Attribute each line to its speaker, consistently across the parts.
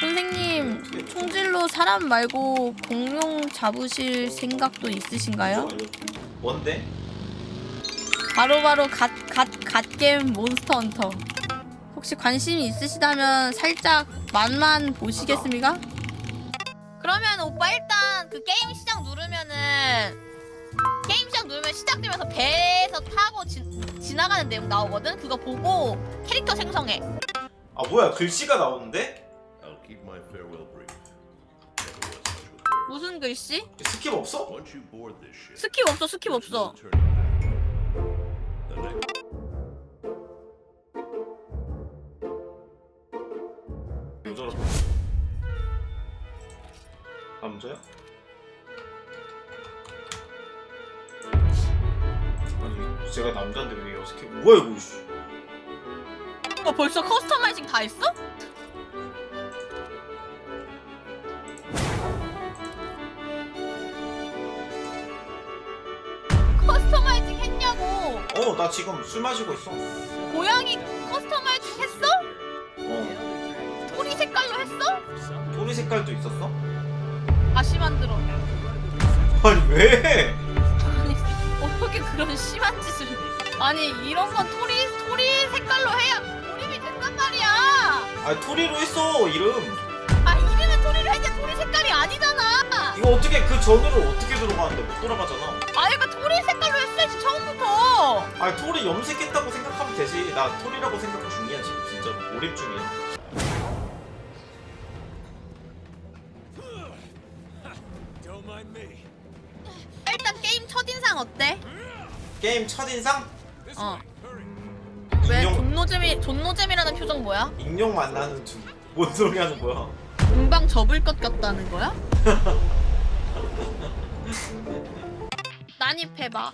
Speaker 1: 선생님 총질로 사람 말고 공룡 잡으실 생각도 있으신가요?
Speaker 2: 뭔데?
Speaker 1: 바로바로 갓갓 갓겜 몬스터 헌터 혹시 관심이 있으시다면 살짝 맛만 보시겠습니까? 그러면 오빠 일단 그 게임 시작 누르면은 누르면 시작되면서 배에서 타고 지, 지나가는 내용 나오거든 그거 보고 캐릭터 생성해
Speaker 2: 아 뭐야 글씨가 나오는데?
Speaker 3: I'll keep my farewell brief. Never was much with words.
Speaker 1: 무슨 글씨?
Speaker 2: 스킵 없어?
Speaker 3: Once you board this ship,
Speaker 1: 스킵 없어 스킵 없어
Speaker 3: there's no turning back. The next
Speaker 2: 여자라 남자야? 제가 남자인데 왜 어색해 뭐야 이거 씨.
Speaker 1: 어 벌써 커스터마이징 다 했어? 커스터마이징 했냐고
Speaker 2: 어, 나 지금 술 마시고 있어.
Speaker 1: 고양이 커스터마이징 했어?
Speaker 2: 어,
Speaker 1: 토리 색깔로 했어?
Speaker 2: 토리 색깔도 있었어?
Speaker 1: 다시 만들어
Speaker 2: 아니 왜?
Speaker 1: 아니 어떻게 그런 심한 짓을 아니 이런 건 토리 토리 색깔로 해야 몰입이 된단 말이야
Speaker 2: 아 토리로 했어 이름.
Speaker 1: 아 이름은 토리로 했는데 토리 색깔이 아니잖아
Speaker 2: 이거 어떻게 그 전으로 어떻게 들어가는데 못 돌아가잖아.
Speaker 1: 아 이거 토리 색깔로 했어야지 처음부터
Speaker 2: 아 토리 염색했다고 생각하면 되지. 나 토리라고 생각 중이야 지금 진짜 몰입 중이야.
Speaker 3: Don't mind me.
Speaker 1: 일단 게임 첫 인상 어때?
Speaker 2: 게임 첫 인상?
Speaker 1: 어.
Speaker 2: 음,
Speaker 1: 왜
Speaker 2: 인형
Speaker 1: 존노잼이 존노잼이라는 표정 뭐야?
Speaker 2: 인형 만나는 중. 뭔 소리 하는 거야?
Speaker 1: 공방 접을 것 같다는 거야? 난입해봐.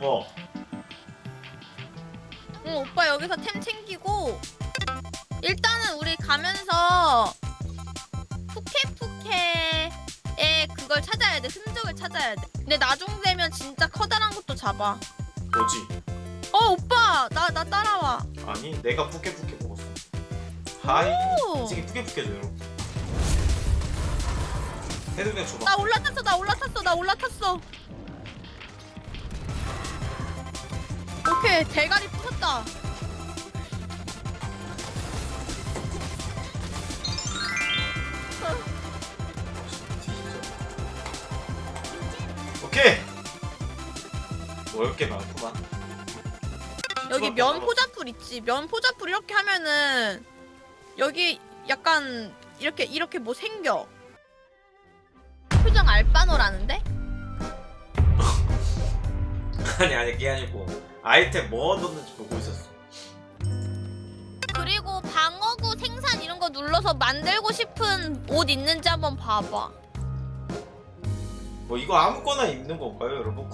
Speaker 2: 어.
Speaker 1: 응 오빠 여기서 템 챙기고 일단은 우리 가면서 그걸 찾아야 돼 흔적을 찾아야 돼. 근데 나중 되면 진짜 커다란 것도 잡아.
Speaker 2: 뭐지?
Speaker 1: 어 오빠 나 나 따라와.
Speaker 2: 아니 내가 푸케푸케 먹었어. 하이.
Speaker 1: 오.
Speaker 2: 이게 푸케푸케 줘요. 헤드 그냥 줘봐.
Speaker 1: 나 올라탔어 나 올라탔어 나 올라탔어 오케이 대가리 부쉈다
Speaker 2: 먹을 게 많구만.
Speaker 1: 여기 면 포자풀 있지 면 포자풀 이렇게 하면은 여기 약간 이렇게 이렇게 뭐 생겨 표정 알바노라는데?
Speaker 2: 아니 아니 그게 아니고 아이템 뭐 넣는지 보고 있었어.
Speaker 1: 그리고 방어구 생산 이런 거 눌러서 만들고 싶은 옷 있는지 한번 봐봐
Speaker 2: 뭐 이거 아무거나 입는 건가요, 여러분?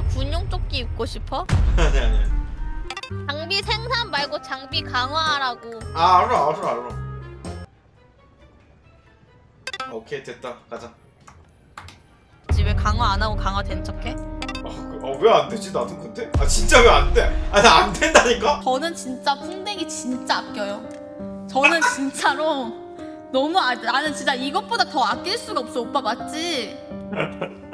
Speaker 1: 오빠 군용 조끼 입고 싶어?
Speaker 2: 아니 아니.
Speaker 1: 장비 생산 말고 장비 강화하라고
Speaker 2: 아 알아 알아 알아. 오케이 됐다 가자.
Speaker 1: 왜 강화 안 하고 강화 된 척해?
Speaker 2: 아왜 안 되지 나도 근데? 아 진짜 왜 안 돼? 아니 안 된다니까?
Speaker 1: 저는 진짜 풍뎅이 진짜 아껴요. 저는 진짜로 너무 아, 나는 진짜 이것보다 더 아낄 수가 없어. 오빠 맞지?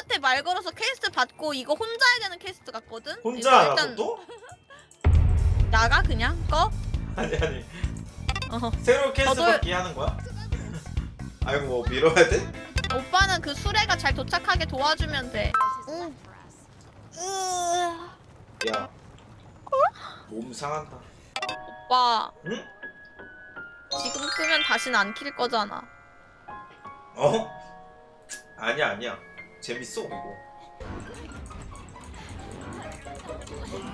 Speaker 1: 얘한테 말 걸어서 퀘스트 받고 이거 혼자 해야 되는 퀘스트 같거든.
Speaker 2: 혼자
Speaker 1: 이거
Speaker 2: 하라고 또?
Speaker 1: 나가 그냥 꺼.
Speaker 2: 아니 아니
Speaker 1: 어.
Speaker 2: 새로 캐스트
Speaker 1: 저도-
Speaker 2: 받기 하는 거야? 아이고 뭐 밀어야 돼?
Speaker 1: 오빠는 그 수레가 잘 도착하게 도와주면 돼. 응. 으...
Speaker 2: 야. 몸 상한다.
Speaker 1: 오빠
Speaker 2: 응?
Speaker 1: 지금 끄면 다시는 안킬 거잖아.
Speaker 2: 어? 아니야 아니야. 재밌어 이거.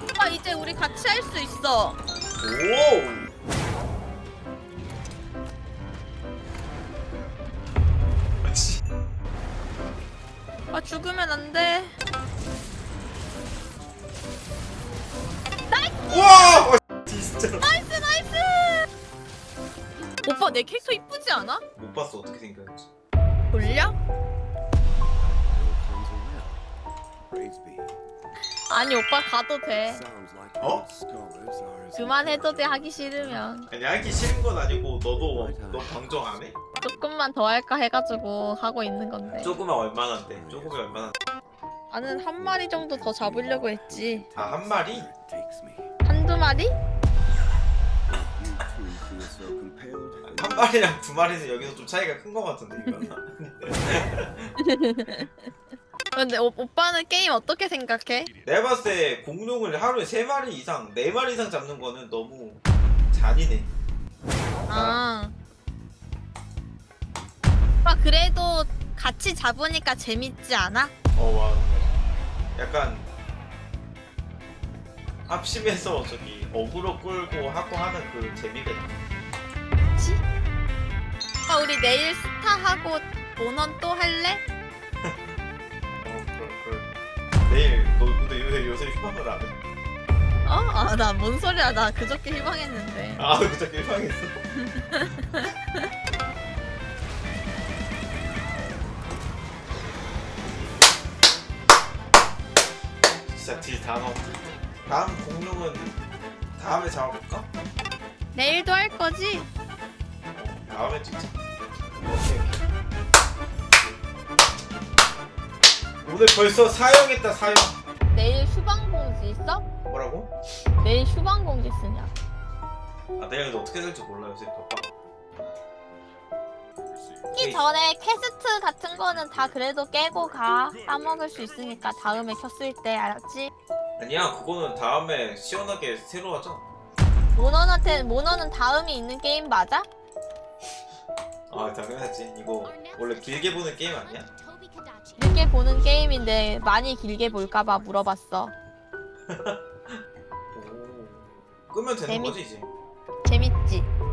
Speaker 1: 오빠 이제 우리 같이 할 수 있어.
Speaker 2: 오. 씨.
Speaker 1: 아 죽으면 안 돼.
Speaker 2: 우와! 어, 진짜
Speaker 1: 나이스 나이스. 오빠 내 캐릭터 이쁘지 않아?
Speaker 2: 못 봤어 어떻게 생겼는지.
Speaker 1: 돌려? 아니 오빠 가도 돼.
Speaker 2: 어?
Speaker 1: 그만해도 돼 하기 싫으면
Speaker 2: 아니 하기 싫은 건 아니고 너도 너 방정 안 해?
Speaker 1: 조금만 더 할까 해가지고 하고 있는 건데.
Speaker 2: 조금은 얼마나인데? 조금이 얼마나?
Speaker 1: 나는 한 마리 정도 더 잡으려고 했지.
Speaker 2: 아한 마리?
Speaker 1: 한두 마리?
Speaker 2: 한 마리랑 두 마리는 여기서 좀 차이가 큰거 같은데 이거.
Speaker 1: 근데 오, 오빠는 게임 어떻게 생각해?
Speaker 2: 내가 봤을 때 공룡을 하루에 세 마리 이상, 네 마리 이상 잡는 거는 너무 잔인해.
Speaker 1: 아. 오빠 그래도 같이 잡으니까 재밌지 않아?
Speaker 2: 어, 와. 약간 합심해서 저기 어그로 끌고 하고 하는 그 재미가 있네.
Speaker 1: 그치? 아 우리 내일 스타 하고 모넌 또 할래?
Speaker 2: 내일 너 근데 요새 요새 휴방을 안 해?
Speaker 1: 어? 아나 뭔 소리야 나 그저께 희망했는데
Speaker 2: 아, 그저 휴방했어. 진짜 딜다 넣었다. 다음 공룡은 다음에 잡아볼까?
Speaker 1: 내일도 할 거지?
Speaker 2: 어, 다음에 찍자. 오케이, 오늘 벌써 사용했다 사용.
Speaker 1: 내일 휴방공지 있어?
Speaker 2: 뭐라고?
Speaker 1: 내일 휴방공지 쓰냐?
Speaker 2: 아 근데 어떻게 될지 몰라 요새.
Speaker 1: 기 전에 퀘스트 같은 거는 다 그래도 깨고 가 까먹을 수 있으니까 다음에 켰을 때 알았지?
Speaker 2: 아니야 그거는 다음에 시원하게 새로 하자.
Speaker 1: 모넌한테 모넌은 다음이 있는 게임 맞아?
Speaker 2: 아 당연하지. 이거 원래 길게 보는 게임 아니야?
Speaker 1: 길게 보는 게임인데 많이 길게 볼까봐 물어봤어
Speaker 2: 오. 끄면 되는
Speaker 1: 재밌-
Speaker 2: 거지 이제.
Speaker 1: 재밌지?
Speaker 2: 않아.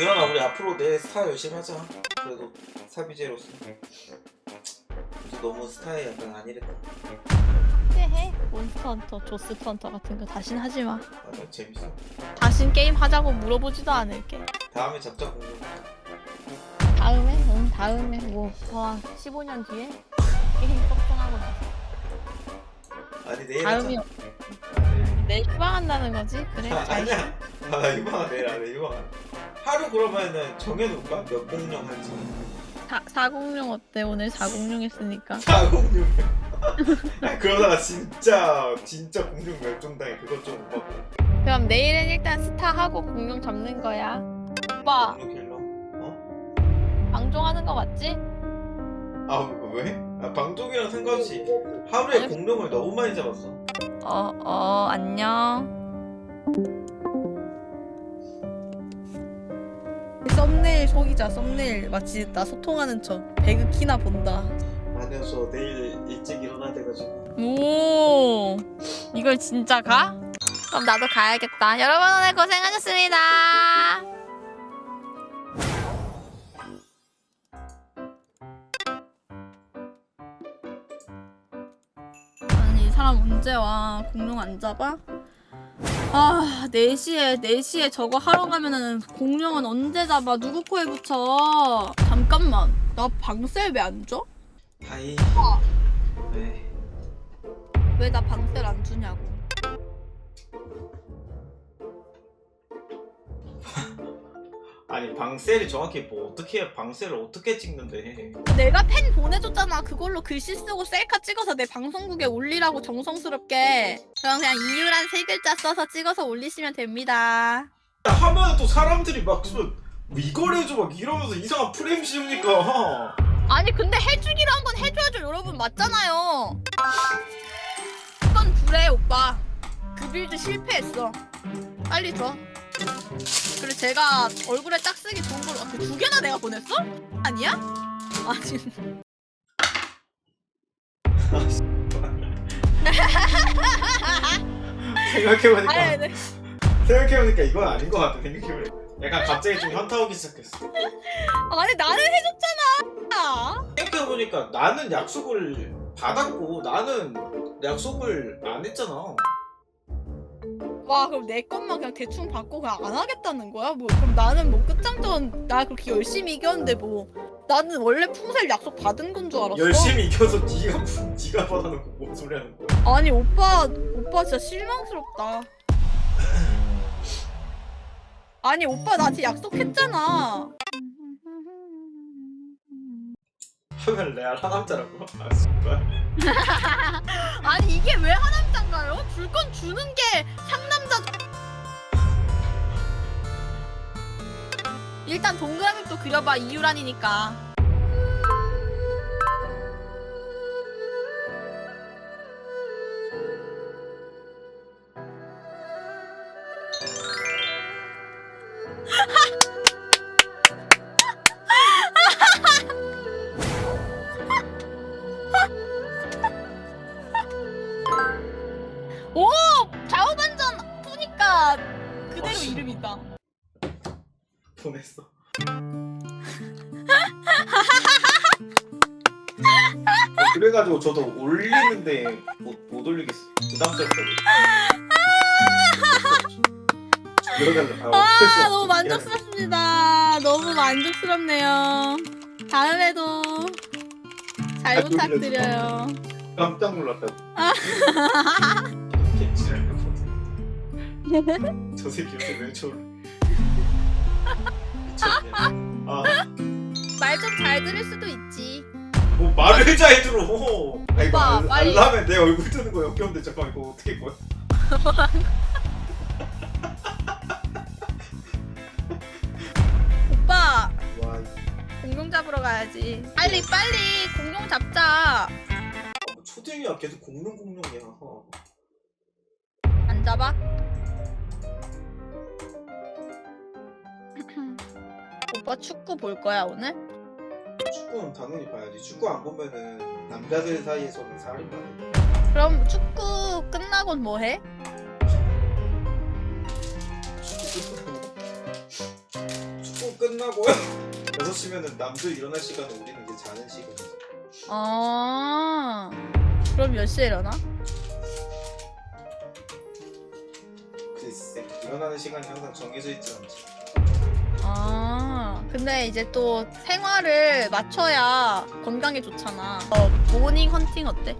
Speaker 2: 일어나 우리 앞으로 내 스타 열심히 하자. 그래도 사비제로서. 이제 너무 스타에 약간 아니랬다.
Speaker 1: 해해 몬스터 헌터 조스트 헌터 같은 거 다신 하지마
Speaker 2: 아, 나 재밌어.
Speaker 1: 다신 게임 하자고 물어보지도 않을게
Speaker 2: 다음에 잡자 공룡.
Speaker 1: 다음에? 응 다음에 뭐 와 15년 뒤에? 게임 걱정하고 나서
Speaker 2: 아니 내일
Speaker 1: 다음이
Speaker 2: 하자. 아, 내일.
Speaker 1: 휴방한다는 거지? 그래
Speaker 2: 아,
Speaker 1: 잘
Speaker 2: 아니야. 아, 나 휴방 내일 안 해. 휴방 안 해. 하루 그러면은 정해놓을까? 몇 공룡 할지.
Speaker 1: 사, 406 어때? 오늘 406 했으니까
Speaker 2: 4공룡. 야, 그러다가 진짜 진짜 공룡 멸종당해. 그것 좀 오바고.
Speaker 1: 그럼 내일은 일단 스타하고 공룡 잡는 거야 오빠
Speaker 2: 공룡 킬러. 어?
Speaker 1: 방종하는 거 맞지?
Speaker 2: 아 왜? 아, 방종이랑 상관없이 하루에. 공룡을 너무 많이 잡았어.
Speaker 1: 어, 어, 안녕. 썸네일 속이자, 썸네일. 마치 나 소통하는 척. 배그 키나 본다.
Speaker 2: 아니요 저 내일 일찍 일어나야 돼가지고.
Speaker 1: 오, 이걸 진짜 가? 그럼 나도 가야겠다. 여러분 오늘 고생하셨습니다. 아니 이 사람 언제 와? 공룡 안 잡아? 아 4시에 4시에 저거 하러 가면은 공룡은 언제 잡아? 누구 코에 붙여? 잠깐만 나 방셀 왜 안 줘? 어.
Speaker 2: 네.
Speaker 1: 왜나 방셀 안 주냐고
Speaker 2: 아니 방셀이 정확히 뭐 어떻게 해? 방셀을 어떻게 찍는데?
Speaker 1: 내가 펜 보내줬잖아. 그걸로 글씨 쓰고 셀카 찍어서 내 방송국에 올리라고 정성스럽게. 그럼 그냥 이유란 세 글자 써서 찍어서 올리시면 됩니다.
Speaker 2: 하면 또 사람들이 막 무슨 뭐 이걸 해줘 막 이러면서 이상한 프레임 씌우니까.
Speaker 1: 아니 근데 해주기로 한 건 해줘야죠 여러분 맞잖아요. 이건 그래 오빠. 그 빌드 실패했어. 빨리 줘. 그래 제가 얼굴에 딱 쓰기 좋은 걸로 아, 그두 개나 내가 보냈어? 아니야? 아니
Speaker 2: 생각해보니까
Speaker 1: 아니 네.
Speaker 2: 생각해보니까 이건 아닌 것 같아 생각해보니까. 약간 갑자기 좀 현타 오기 시작했어.
Speaker 1: 아니 나는 해줬잖아.
Speaker 2: 생각해보니까 나는 약속을 받았고 나는 약속을 안 했잖아.
Speaker 1: 와 그럼 내 것만 그냥 대충 받고 그냥 안 하겠다는 거야? 뭐 그럼 나는 뭐 끝장전 나 그렇게 열심히 이겼는데 뭐 나는 원래 풍살 약속 받은 건 줄 알았어.
Speaker 2: 열심히 이겨서 네가 무슨 네가 받아놓고 뭔 소리 하는 거야?
Speaker 1: 아니 오빠 오빠 진짜 실망스럽다. 아니 오빠 나한테 약속했잖아.
Speaker 2: 하면 레알 하남자라고? 아 정말?
Speaker 1: 아니 이게 왜 하남자인가요? 줄 건 주는 게 상남자. 일단 동그라미부터 그려봐 이유란이니까.
Speaker 2: 보냈어. 그래가지고 저도 올리는데 못, 못 올리겠어. 부담스럽다고. 들어갈래.
Speaker 1: 아 너무 만족스럽습니다. 너무 만족스럽네요. 다음에도 잘
Speaker 2: 아,
Speaker 1: 부탁드려요.
Speaker 2: 깜짝 놀랐다고.
Speaker 1: 아.
Speaker 2: 저 새끼 요새 왜 저래? 아,
Speaker 1: 말 좀 잘 들을 수도 있지.
Speaker 2: 뭐 말을 잘 들어. 아 이거
Speaker 1: 오빠,
Speaker 2: 알,
Speaker 1: 빨리.
Speaker 2: 알라면 내 얼굴 뜨는 거 역겨운데 잠깐 이거 어떻게 할 거야?
Speaker 1: 오빠
Speaker 2: 와,
Speaker 1: 공룡 잡으러 가야지. 빨리 빨리 공룡 잡자.
Speaker 2: 초딩이야 계속 공룡 공룡이야. 어.
Speaker 1: 안 잡아? 오빠 축구 볼 거야 오늘?
Speaker 2: 축구는 당연히 봐야지. 축구 안 보면은 남자들 사이에서는 살인마.
Speaker 1: 그럼 축구 끝나곤 뭐 해?
Speaker 2: 축구 끝나고 축구 끝나고요. 6시면은 남들 일어날 시간에 우리는 이제 자는 시간이지.
Speaker 1: 아 그럼 몇 시에 일어나?
Speaker 2: 글쎄 일어나는 시간이 항상 정해져 있지 않지.
Speaker 1: 아 근데 이제 또 생활을 맞춰야 건강에 좋잖아. 어 모닝 헌팅 어때?